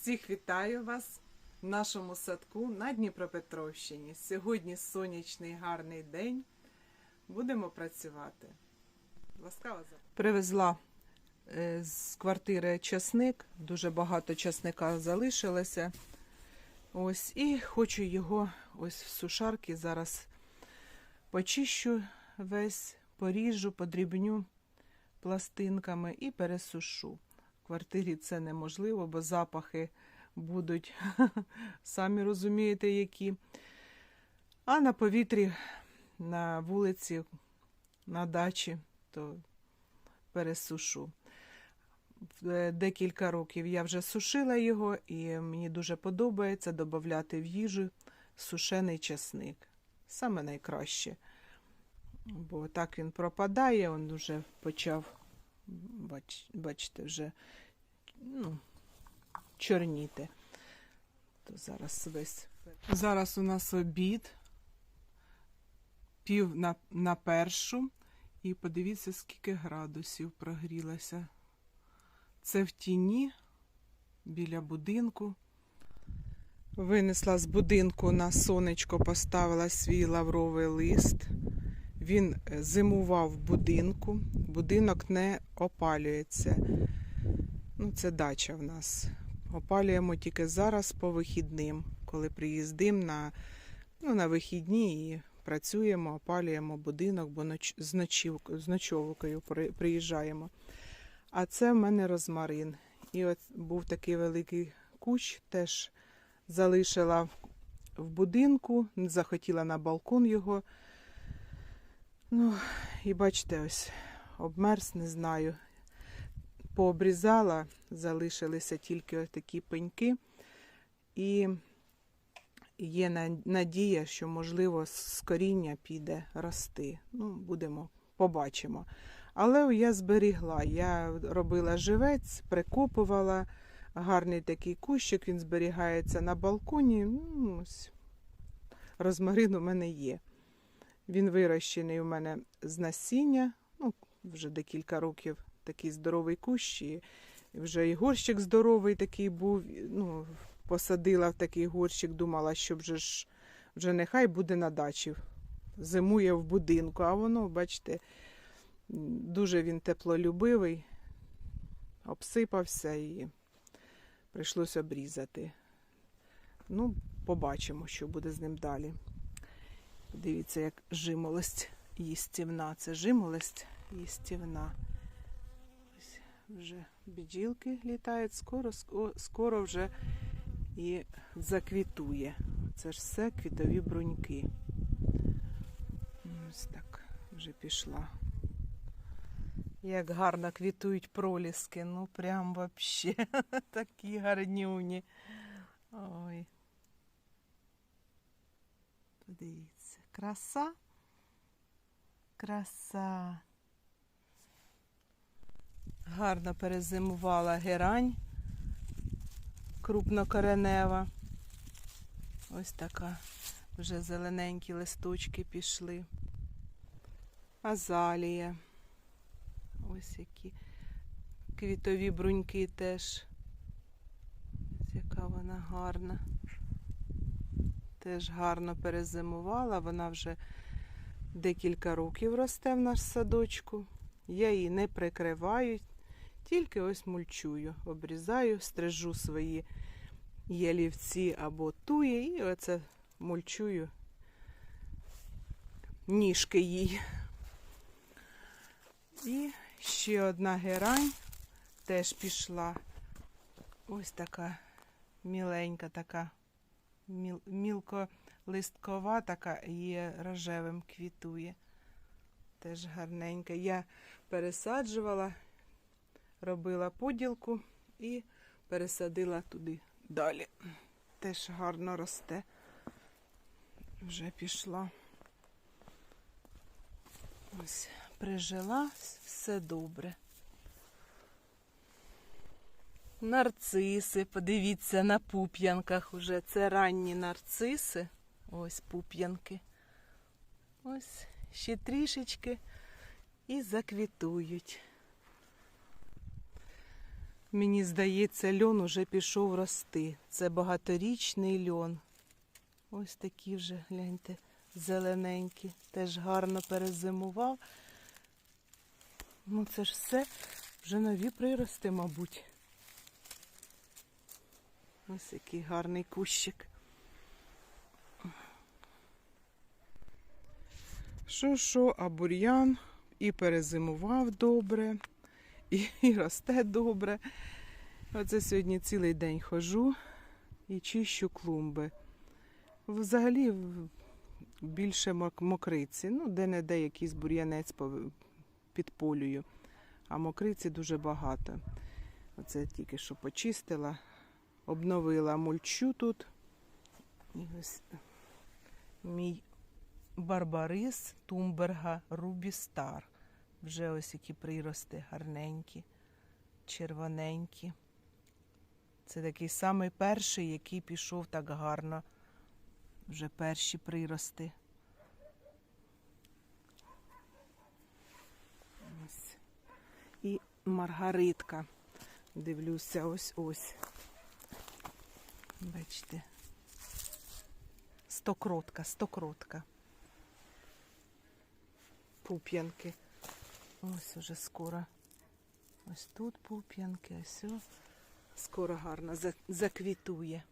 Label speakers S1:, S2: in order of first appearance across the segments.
S1: Всіх вітаю вас в нашому садку на Дніпропетровщині. Сьогодні сонячний гарний день. Будемо працювати. Ласкаво привезла е, з квартири часник. Дуже багато часника залишилося. Ось і хочу його ось в сушарки зараз почищу весь, поріжу, подрібню пластинками і пересушу. Квартирі це неможливо, бо запахи будуть, самі розумієте, які. А на повітрі, на вулиці, на дачі, то пересушу. В- Декілька років я вже сушила його, і мені дуже подобається додати в їжу сушений часник. Саме найкраще. Бо так він пропадає, він вже почав, бач, бачите, вже ну, чорніти. То зараз весь. Зараз у нас обід, пів на, на першу. І подивіться, скільки градусів прогрілося. Це в тіні біля будинку. Винесла з будинку на сонечко, поставила свій лавровий лист. Він е, зимував в будинку. Будинок не опалюється. Ну, це дача в нас. Опалюємо тільки зараз по вихідним, коли приїздимо на, ну, на вихідні і працюємо, опалюємо будинок, бо ноч, з, ночів, з ночовкою приїжджаємо. А це в мене розмарин. І от був такий великий кущ, теж залишила в будинку, захотіла на балкон його. Ну, і бачите, ось обмерз, не знаю. Пообрізала, залишилися тільки такі пеньки. І є надія, що, можливо, з коріння піде рости. Ну, будемо, побачимо. Але я зберігла. Я робила живець, прикопувала. Гарний такий кущик, він зберігається на балконі. Ну, ось. Розмарин у мене є. Він вирощений у мене з насіння. Ну, вже декілька років такий здоровий кущ. І вже і горщик здоровий такий був. Ну, посадила в такий горщик, думала, що вже ж вже нехай буде на дачі. Зимує в будинку, а воно, бачите, дуже він теплолюбивий, обсипався і прийшлося обрізати. Ну, побачимо, що буде з ним далі. Дивіться, як жимолость їстівна. Це жимолость їстівна. Ось вже бджілки літають, скоро, скоро вже і заквітує. Це ж все квітові бруньки. Ось так вже пішла. Як гарно квітують проліски. Ну прям вообще такі гарнюні. Ой. Подивіться. Краса. Краса. Гарно перезимувала герань крупнокоренева. Ось така. Вже зелененькі листочки пішли. Азалія. Ось які квітові бруньки теж. Ось яка вона гарна. Теж гарно перезимувала. Вона вже декілька років росте в наш садочку. Я її не прикриваю, тільки ось мульчую, обрізаю, стрижу свої ялівці або туї і оце мульчую ніжки їй. І ще одна герань теж пішла. Ось така міленька, така мілколисткова, така є рожевим квітує. Теж гарненька. Я пересаджувала, робила поділку і пересадила туди далі. Теж гарно росте. Вже пішла. Ось прижила, все добре. Нарциси, подивіться на пуп'янках уже. Це ранні нарциси. Ось пуп'янки. Ось ще трішечки і заквітують. Мені здається, льон уже пішов рости. Це багаторічний льон. Ось такі вже, гляньте, зелененькі. Теж гарно перезимував. Ну, це ж все вже нові прирости, мабуть. Ось який гарний кущик. Що, що, а бур'ян і перезимував добре, і, і росте добре. Оце сьогодні цілий день хожу і чищу клумби. Взагалі більше мокриці. Ну, де-не-де якийсь бур'янець пов- підполюю, а мокриці дуже багато. Оце тільки що почистила, обновила мульчу тут. І ось мій барбарис Тумберга Рубі Стар. Вже ось які прирости гарненькі, червоненькі. Це такий самий перший, який пішов так гарно. Вже перші прирости. Ось. І маргаритка. Дивлюся, ось ось. Бачите. Стокротка, стокротка. Пуп'янки. Ось уже скоро. Ось тут пуп'янки, ось. о. Скоро гарно заквітує.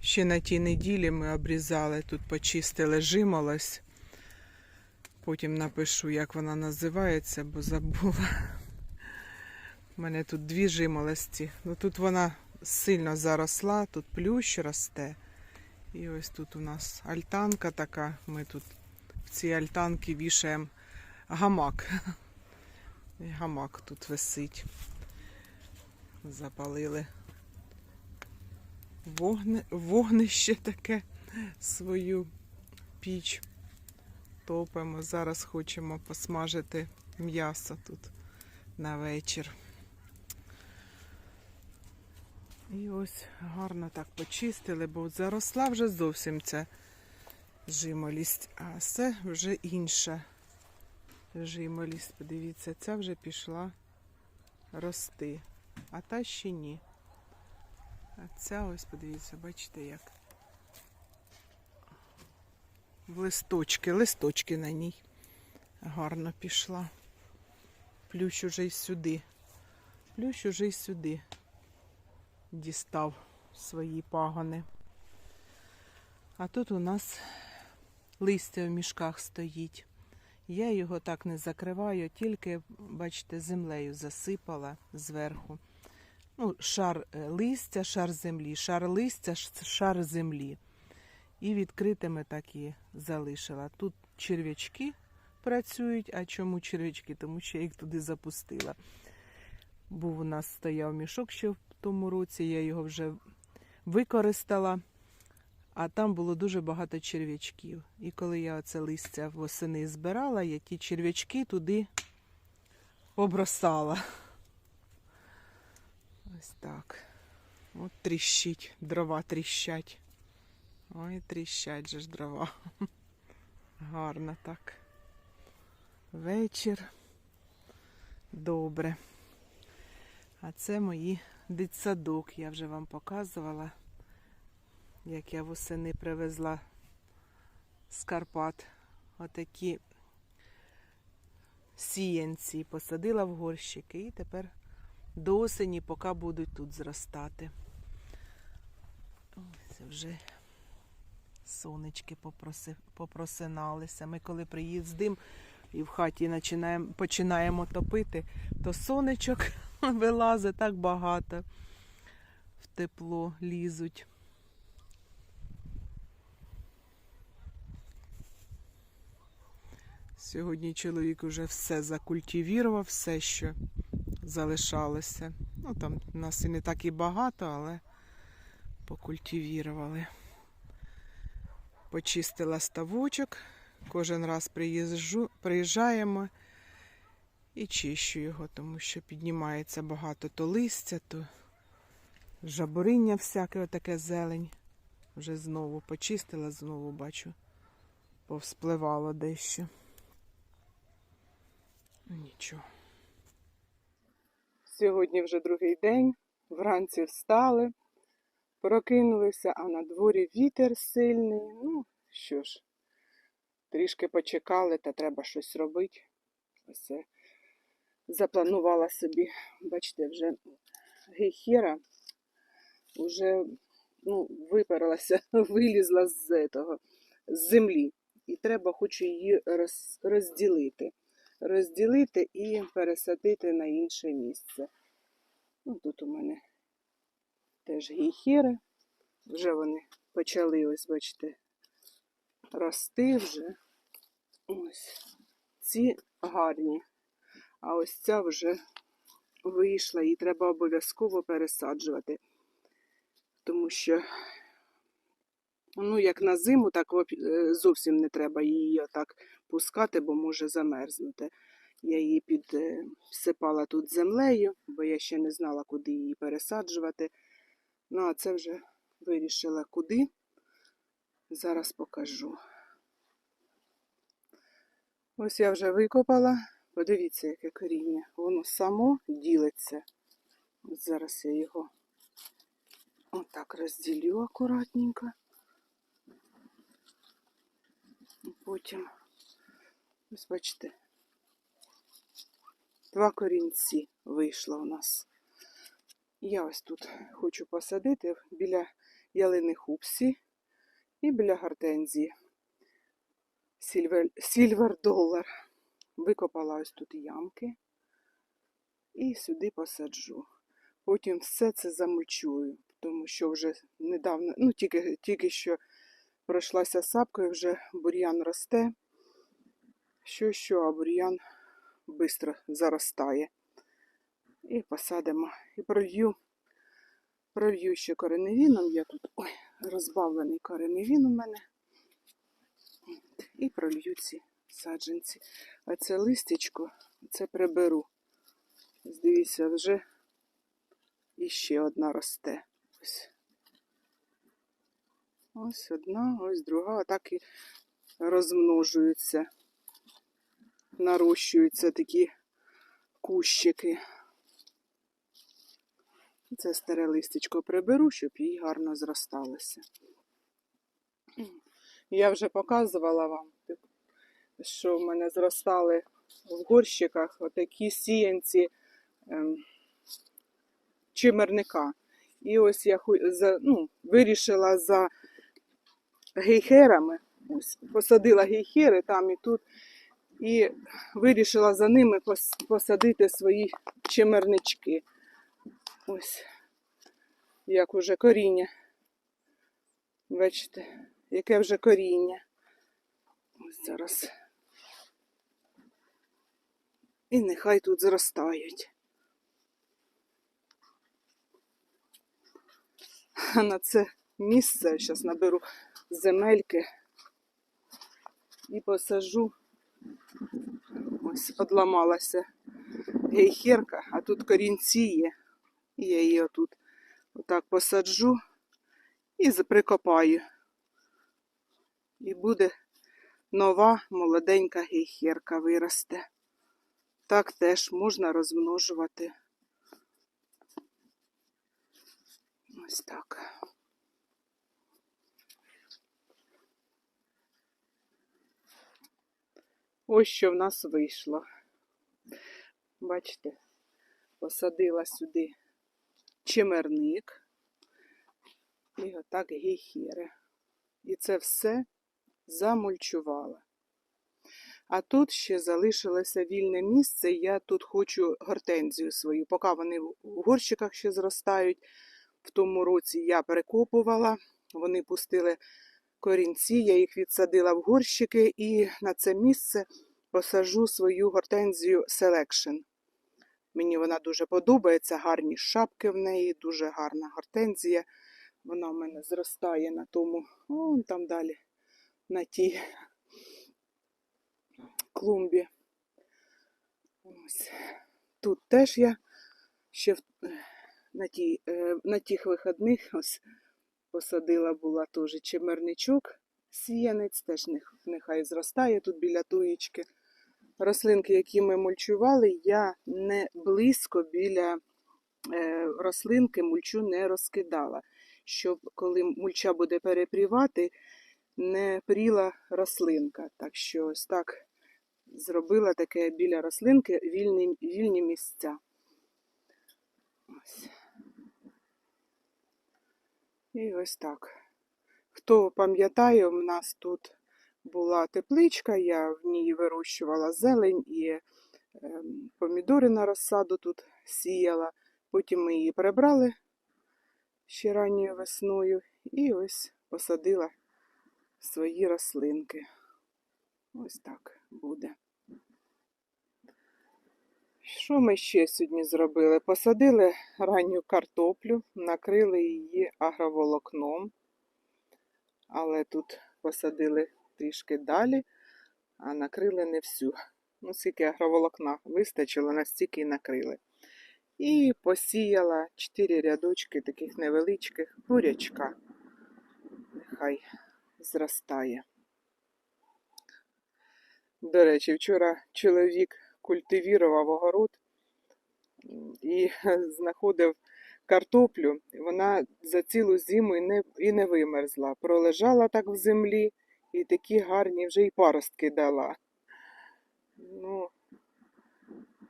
S1: Ще на тій неділі ми обрізали, тут почистили жимолось. Потім напишу, як вона називається, бо забула. У мене тут дві жимолості. Ну тут вона сильно заросла, тут плющ росте. І ось тут у нас альтанка така. Ми тут в цій альтанці вішаємо гамак. І гамак тут висить. Запалили вогни, вогнище таке свою піч. Топимо. Зараз хочемо посмажити м'ясо тут на вечір. І ось гарно так почистили, бо заросла вже зовсім ця жимолість, а це вже інша жимолість. Подивіться, ця вже пішла рости, а та ще ні. А ця ось, подивіться, бачите як. В листочки, листочки на ній гарно пішла. Плющ уже й сюди. Плющ уже й сюди дістав свої пагони. А тут у нас листя в мішках стоїть. Я його так не закриваю, тільки, бачите, землею засипала зверху. Ну, шар е, листя, шар землі, шар листя, шар землі. І відкритими так і залишила. Тут черв'ячки працюють. А чому черв'ячки? Тому що я їх туди запустила. Був у нас стояв мішок ще в тому році, я його вже використала, а там було дуже багато черв'ячків. І коли я оце листя восени збирала, я ті черв'ячки туди побросала. Ось так. От тріщить, дрова тріщать. Ой, тріщать же ж дрова. Гарно так. Вечір. Добре. А це мої дитсадок. Я вже вам показувала, як я восени привезла з Карпат. Отакі сіянці посадила в горщики і тепер до осені, поки будуть тут зростати. Ось вже сонечки попроси, попросиналися. Ми коли приїздимо і в хаті починаємо топити, то сонечок вилазить так багато. В тепло лізуть. Сьогодні чоловік уже все закультивірував, все, що залишалося. Ну там нас і не так і багато, але покультивірували. Почистила ставочок. Кожен раз приїжджу, приїжджаємо і чищу його, тому що піднімається багато то листя, то жабуриння всяке, отаке зелень. Вже знову почистила, знову бачу, повспливало дещо. Нічого. Сьогодні вже другий день. Вранці встали, прокинулися, а на дворі вітер сильний. Ну, що ж, трішки почекали, та треба щось робити. Це запланувала собі, бачите, вже гейхера вже ну, виперлася, вилізла з, того, з землі. І треба хочу її роз, розділити. Розділити і пересадити на інше місце. Ну, тут у мене теж гейхери. Вже вони почали, ось, бачите, рости вже. Ось. Ці гарні. А ось ця вже вийшла, її треба обов'язково пересаджувати. Тому що, ну, як на зиму, так е, зовсім не треба її отак пускати, бо може замерзнути. Я її підсипала тут землею, бо я ще не знала, куди її пересаджувати. Ну, а це вже вирішила куди. Зараз покажу. Ось я вже викопала. Подивіться, яке коріння. Воно само ділиться. От зараз я його отак розділю акуратненько. Потім, ось бачите, два корінці вийшло у нас. Я ось тут хочу посадити біля ялини хупсі і біля гортензії. Сільвер, сільвер долар. Викопала ось тут ямки і сюди посаджу. Потім все це замульчую, тому що вже недавно, ну тільки, тільки що пройшлася сапкою, вже бур'ян росте. Що, що, а бур'ян швидко заростає. І посадимо. І пролью, пролью ще кореневіном. Я тут ой, розбавлений кореневін у мене. І пролью ці саджанці. А це листячко, це приберу. Дивіться, вже іще одна росте. Ось. Ось одна, ось друга, а так і розмножуються, нарощуються такі кущики. Це старе листечко приберу, щоб їй гарно зросталося. Я вже показувала вам, що в мене зростали в горщиках отакі сіянці ем, чимерника. І ось я ну, вирішила за гейхерами, ось, посадила гейхери там і тут, і вирішила за ними пос- посадити свої чимернички. Ось, як уже коріння. Бачите, яке вже коріння. Ось зараз. І нехай тут зростають. А на це місце зараз наберу земельки і посажу. Ось одламалася гейхерка, а тут корінці є. І я її отут отак посаджу і прикопаю. І буде нова молоденька гейхерка виросте. Так теж можна розмножувати. Ось так. Ось що в нас вийшло. Бачите, посадила сюди чимерник і отак гейхери. І це все замульчувала. А тут ще залишилося вільне місце. Я тут хочу гортензію свою. Поки вони в горщиках ще зростають. В тому році я перекопувала, вони пустили корінці, я їх відсадила в горщики і на це місце посажу свою гортензію Selection. Мені вона дуже подобається, гарні шапки в неї, дуже гарна гортензія. Вона в мене зростає на тому, вон там далі, на тій клумбі. Ось. Тут теж я ще на, ті, е, на тих вихідних ось посадила була теж чимерничок, сіянець, теж нехай зростає тут біля туєчки. рослинки, які ми мульчували, я не близько біля е, рослинки мульчу не розкидала, щоб коли мульча буде перепрівати, не пріла рослинка. Так що ось так зробила таке біля рослинки вільні, вільні місця. Ось. І ось так. Хто пам'ятає, у нас тут була тепличка, я в ній вирощувала зелень і ем, помідори на розсаду тут сіяла. Потім ми її прибрали ще ранньою весною і ось посадила свої рослинки. Ось так буде. Що ми ще сьогодні зробили? Посадили ранню картоплю, накрили її агроволокном, але тут посадили трішки далі, а накрили не всю. Ну, скільки агроволокна вистачило, настільки і накрили. І посіяла 4 рядочки таких невеличких бурячка. Нехай зростає. До речі, вчора чоловік культивірував огород і знаходив картоплю. Вона за цілу зиму і не, і не вимерзла. Пролежала так в землі і такі гарні вже й паростки дала. Ну,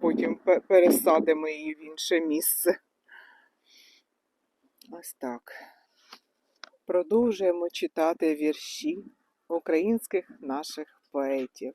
S1: потім пересадимо її в інше місце. Ось так. Продовжуємо читати вірші українських наших поетів.